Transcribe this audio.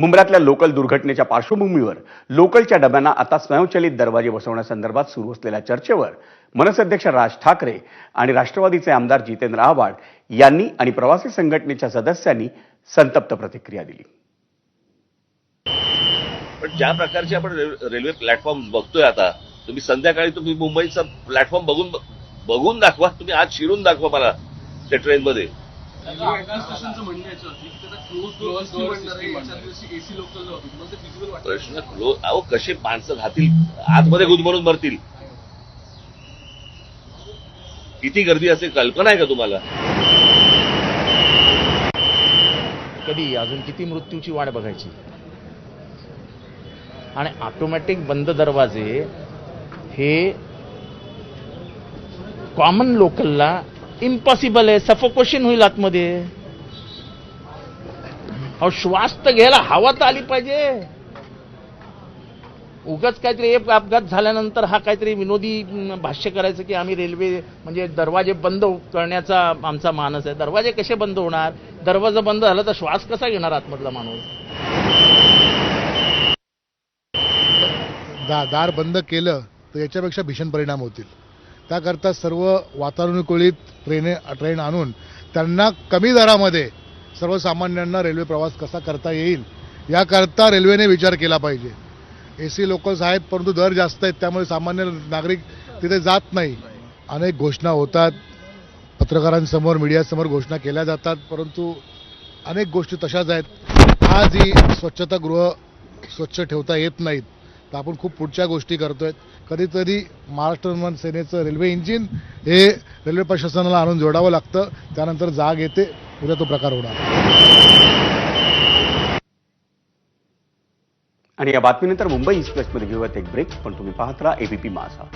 मुंबईतल्या लोकल दुर्घटनेच्या पार्श्वभूमीवर लोकलच्या डब्यांना आता स्वयंचलित दरवाजे बसवण्यासंदर्भात सुरू असलेल्या चर्चेवर मनसेअध्यक्ष राज ठाकरे आणि राष्ट्रवादीचे आमदार जितेंद्र आव्हाड यांनी आणि प्रवासी संघटनेच्या सदस्यांनी संतप्त प्रतिक्रिया दिली. पण ज्या प्रकारचे आपण रेल्वे प्लॅटफॉर्म बघतोय आता तुम्ही संध्याकाळी तुम्ही मुंबईचा प्लॅटफॉर्म बघून बघून दाखवा तुम्ही आज शिरून दाखवा मला त्या ट्रेनमध्ये क्लोज प्रश्न क्लो अहो कसे माणसं राहतील? आतमध्ये गुदमरून मरतील. किती गर्दी असेल कल्पना आहे का तुम्हाला? कधी अजून किती मृत्यूची वाट बघायची? आणि ऑटोमॅटिक बंद दरवाजे हे कॉमन लोकलला इम्पॉसिबल आहे. सफोकोशन होईल आतमध्ये. अहो श्वास तर घ्यायला हवा तर आली पाहिजे. उगाच काहीतरी एक अपघात झाल्यानंतर हा काहीतरी विनोदी भाष्य करायचं की आम्ही रेल्वे म्हणजे दरवाजे बंद करण्याचा आमचा मानस आहे. दरवाजे कसे बंद होणार? दरवाजा बंद झाला तर श्वास कसा घेणार आतमधला माणूस? दा दार बंद केलं तर याच्यापेक्षा भीषण परिणाम होतील. त्याकरता सर्व वातानुकूलित ट्रेने ट्रेन आणून त्यांना कमी दरामध्ये सर्वसामान्यांना रेल्वे प्रवास कसा करता येईल याकरता रेल्वेने विचार केला पाहिजे. ए सी लोकल्स आहेत परंतु दर जास्त आहेत त्यामुळे सामान्य नागरिक तिथे जात नाही. अनेक घोषणा होतात. पत्रकारांसमोर मीडियासमोर घोषणा केल्या जातात परंतु अनेक गोष्टी तशाच आहेत. आजही स्वच्छतागृह स्वच्छ ठेवता येत नाहीत. तर आपण खूप पुढच्या गोष्टी करतोय. कधीतरी महाराष्ट्र निर्माण सेनेचं रेल्वे इंजिन हे रेल्वे प्रशासनाला आणून जोडावं लागतं. त्यानंतर जाग येते. उद्या तो प्रकार होणार. आणि या बातमीनंतर मुंबई एक्सप्रेसमध्ये घेऊयात एक ब्रेक पण तुम्ही पाहत राहा एबीपी माझा